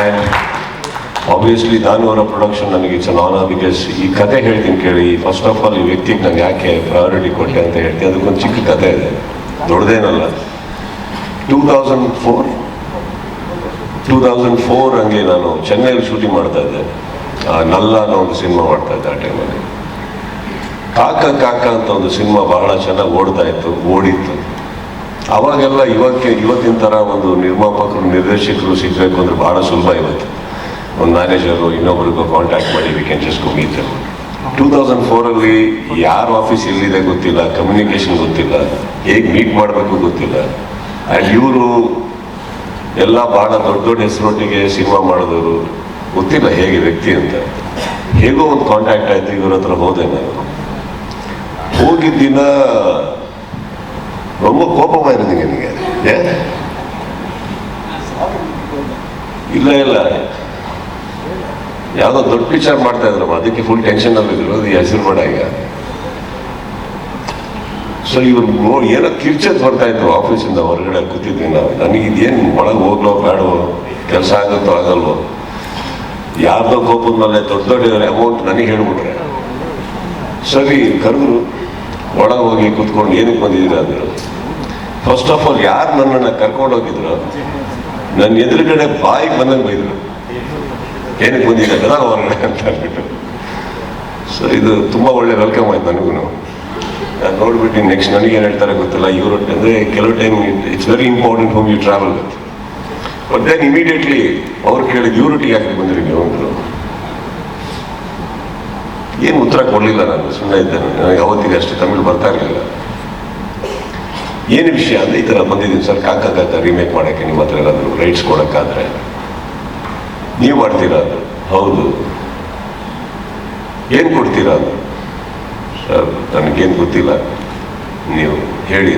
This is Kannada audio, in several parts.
ಆ್ಯಂಡ್ ಆಬ್ವಿಯಸ್ಲಿ ನಾನು ಅವರ ಪ್ರೊಡಕ್ಷನ್ ನನಗೆ ಇಟ್ಸ್ ಅನ್ ಆನರ್ ಬಿಕಾಸ್ ಈ ಕತೆ ಹೇಳ್ತೀನಿ ಕೇಳಿ. ಫಸ್ಟ್ ಆಫ್ ಆಲ್ ಈ ವ್ಯಕ್ತಿಗೆ ನಾನು ಯಾಕೆ ಪ್ರಯಾರಿಟಿ ಕೊಟ್ಟೆ ಅಂತ ಹೇಳ್ತೀನಿ ಅದಕ್ಕೊಂದು ಚಿಕ್ಕ ಕತೆ ಇದೆ. ದೊಡ್ಡದೇನಲ್ಲ. Two thousand four two thousand four ಹಂಗೆ ನಾನು ಚೆನ್ನೈಲಿ ಶೂಟಿಂಗ್ ಮಾಡ್ತಾ ಇದ್ದೆ. ನಲ್ಲ ಅನ್ನೋ ಒಂದು ಸಿನಿಮಾ ಮಾಡ್ತಾ ಇದ್ದೆ ಆ ಟೈಮಲ್ಲಿ ಕಾಕ ಕಾಕ ಅಂತ ಒಂದು ಸಿನಿಮಾ ಬಹಳ ಚೆನ್ನಾಗಿ ಓಡ್ತಾ ಇತ್ತು, ಓಡಿತ್ತು. ಅವಾಗೆಲ್ಲ ಇವಕ್ಕೆ, ಇವತ್ತಿನ ಥರ ಒಂದು ನಿರ್ಮಾಪಕರು ನಿರ್ದೇಶಕರು ಸಿಗಬೇಕು ಅಂದ್ರೆ ಬಹಳ ಸುಲಭ ಇವತ್ತು. ಒಂದು ಮ್ಯಾನೇಜರು, ಇನ್ನೊಬ್ರಿಗೂ ಕಾಂಟ್ಯಾಕ್ಟ್ ಮಾಡಿ we can just meet two thousand ಫೋರಲ್ಲಿ ಯಾರ ಆಫೀಸ್ ಎಲ್ಲಿದೆ ಗೊತ್ತಿಲ್ಲ ಕಮ್ಯುನಿಕೇಷನ್ ಗೊತ್ತಿಲ್ಲ, ಹೇಗೆ ಮೀಟ್ ಮಾಡಬೇಕು ಗೊತ್ತಿಲ್ಲ. ಆ್ಯಂಡ್ ಇವರು ಎಲ್ಲ ಬಹಳ ದೊಡ್ಡ ದೊಡ್ಡ ಹೆಸರೊಟ್ಟಿಗೆ ಸಿನಿಮಾ ಮಾಡಿದವರು. ಗೊತ್ತಿಲ್ಲ ಹೇಗೆ ವ್ಯಕ್ತಿ ಅಂತ. ಹೇಗೋ ಒಂದು ಕಾಂಟ್ಯಾಕ್ಟ್ ಆಯಿತು, ಇವ್ರ ಹತ್ರ ಹೋದೆ ನಾನು. ಹೋಗಿದ್ದ ದಿನ ரொம்ப கோபமா இருந்தீங்க நீங்க ஏன் ಇಲ್ಲ ಇಲ್ಲ ಯಾವುದೋ ದೊಡ್ಡ ಪಿಕ್ಚರ್ ಮಾಡ್ತಾ ಇದ್ರಮ್ಮ ಅದಕ್ಕೆ ಫುಲ್ ಟೆನ್ಷನ್ ಅಲ್ಲಿ ಇದ್ರು ಅದು ಹೆಸರು ಮಾಡ ಈಗ ಸೊ ಇವ್ರು ನೋ- ಏನೋ ಕಿರ್ಚತ್ ಬರ್ತಾ ಇದ್ರು ಆಫೀಸಿಂದ ಹೊರಗಡೆ ಕೂತಿದ್ವಿ ನಾವು ನನಗೆ ಇದೇನು ಒಳಗೆ ಹೋಗ್ಲೋ ಬೇಡವೋ ಕೆಲಸ ಆಗುತ್ತೋ ಆಗಲ್ವೋ ಯಾರ್ದೋ ಕೋಪದ ಮೇಲೆ ದೊಡ್ಡ ದೊಡ್ಡ ಅಮೌಂಟ್ ನನಗೆ ಹೇಳ್ಬಿಟ್ರೆ ಸರಿ ಕರೆದ್ರು ಒಳಗೆ ಹೋಗಿ ಕುತ್ಕೊಂಡು ಏನಕ್ಕೆ ಬಂದಿದ್ದೀರಾ ಅಂದರು. ಫಸ್ಟ್ ಆಫ್ ಆಲ್ ಯಾರು ನನ್ನನ್ನು ಕರ್ಕೊಂಡು ಹೋಗಿದ್ರು? ನನ್ನ ಎದುರುಗಡೆ ಬಾಯಿಗೆ ಬಂದಂಗೆ ಬೈದರು. ಏನಕ್ಕೆ ಬಂದಿದ್ದೀರಾ? ಅಂತ ಅಂದ್ಬಿಟ್ಟು. ಸೊ ಇದು ತುಂಬ ಒಳ್ಳೆ ವೆಲ್ಕಮ್ ಆಯ್ತು ನನಗೂ. ನಾನು ನೋಡ್ಬಿಟ್ಟು ನೆಕ್ಸ್ಟ್ ನನಗೆ ಏನು ಹೇಳ್ತಾರೆ ಗೊತ್ತಿಲ್ಲ. ಇವರು ಅಂದರೆ ಕೆಲವು time it's very important home you travel with but then immediately ಅವ್ರು ಕೇಳಿದ ಟೀ ಯಾಕೆ ಬಂದ್ರಿ ನೀವು ಅಂದರು. ಏನು ಉತ್ತರ ಕೊಡಲಿಲ್ಲ ನಾನು ಸುಮ್ಮನೆ ಇದ್ದೆ. ನನಗೆ ಅವತ್ತಿಗೆ ಅಷ್ಟು ತಮಿಳು ಬರ್ತಾ ಇರಲಿಲ್ಲ. ಏನು ವಿಷಯ ಅಂದರೆ ಈ ಥರ ಬಂದಿದ್ದೀನಿ ಸರ್. ಕಾಕ ಕಾಕ ರೀಮೇಕ್ ಮಾಡೋಕ್ಕೆ ನಿಮ್ಮ ಹತ್ರ ಏನಾದರೂ ರೈಟ್ಸ್ ಕೊಡೋಕ್ಕಾದ್ರೆ. ನೀವು ಮಾಡ್ತೀರಾ ಅದು? ಹೌದು. ಏನು ಕೊಡ್ತೀರಾ ಅದು? ಸರ್, ನನಗೇನು ಗೊತ್ತಿಲ್ಲ. ನೀವು ಹೇಳಿ.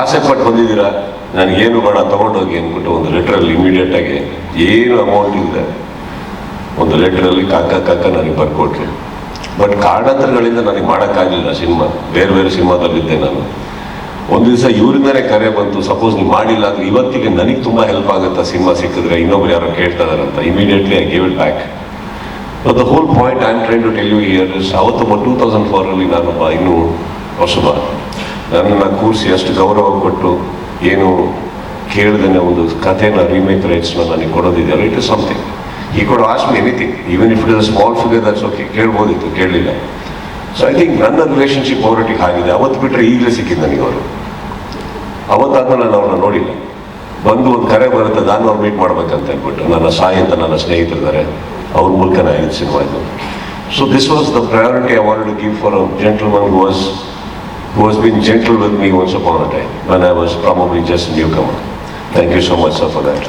ಆಸೆ ಪಟ್ಟು ಬಂದಿದ್ದೀರಾ? ನನಗೇನು ಬೇಡ, ತೊಗೊಂಡೋಗಿ ಅಂದ್ಬಿಟ್ಟು ಒಂದು ಲೆಟ್ರಲ್ಲಿ ಇಮಿಡಿಯೇಟಾಗಿ ಏನು ಅಮೌಂಟ್ ಇದೆ ಒಂದು ಲೆಟ್ರಲ್ಲಿ ಕಾಕ ಕಾಕ ನನಗೆ ಬರ್ಕೊಟ್ರಿ. ಬಟ್ ಕಾರಣಾಂತರಗಳಿಂದ ನನಗೆ ಮಾಡೋಕ್ಕಾಗಲಿಲ್ಲ ಸಿನಿಮಾ. ಬೇರೆ ಬೇರೆ ಸಿನಿಮಾದಲ್ಲಿದ್ದೆ ನಾನು. ಒಂದು ದಿವಸ ಇವ್ರಿಂದನೇ ಕರೆ ಬಂತು, ಸಪೋಸ್ ನೀವು ಮಾಡಿಲ್ಲ ಅಂದ್ರೆ ಇವತ್ತಿಗೆ ನನಗೆ ತುಂಬ ಹೆಲ್ಪ್ ಆಗುತ್ತಾ ಸಿನಿಮಾ ಸಿಕ್ಕಿದ್ರೆ? ಇನ್ನೊಬ್ರು ಯಾರೋ ಕೇಳ್ತಾ ಇದಾರಂತ immediately I give it back the whole point I am train to tell you year ಅವತ್ತು ಟೂ ತೌಸಂಡ್ ಫೋರಲ್ಲಿ ನಾನೊಬ್ಬ ಇನ್ನೂ ಹೊಸಬ. ನನ್ನನ್ನು ಕೂರಿಸಿ ಅಷ್ಟು ಗೌರವ ಕೊಟ್ಟು ಏನು ಕೇಳ್ದೇನೆ ಒಂದು ಕಥೆನ ರೀಮೇಕ್ ರೈಟ್ಸ್ನ ನನಗೆ ಕೊಡೋದಿದೆಯಲ್ಲ ಇಟ್ ಇಸ್ ಸಮಥಿಂಗ್ ಈ ಕೊಡು asked me anything even if it is small figure that's okay ಕೇಳ್ಬೋದಿತ್ತು, ಕೇಳಲಿಲ್ಲ. ಸೊ ಐ ಥಿಂಕ್ ನನ್ನ ರಿಲೇಷನ್ಶಿಪ್ ಅವರೊಟ್ಟಿಗೆ ಆಗಿದೆ ಅವತ್ತು ಬಿಟ್ಟರೆ ಈಗಲೇ ಸಿಕ್ಕಿದ್ದು ನನಗೆ ಅವರು. ಅವತ್ತಾದ್ಮೇಲೆ ನಾನು ಅವ್ರನ್ನ ನೋಡಿಲ್ಲ. ಬಂದು ಒಂದು ಕರೆ ಬರುತ್ತೆ, ನಾನು ಅವ್ರು ಮೀಟ್ ಮಾಡ್ಬೇಕಂತ ಹೇಳ್ಬಿಟ್ಟು ನನ್ನ ಸಾಯಿ ಅಂತ ನನ್ನ ಸ್ನೇಹಿತರಿದ್ದಾರೆ. ಅವ್ರ ಮೂಲಕ ನಾನು ಇದು ಸಿನಿಮಾ ಇದು. So this was the priority I want to give for a gentleman who was who was been gentle with me once upon a time when I was probably just newcomer thank you so much sir for that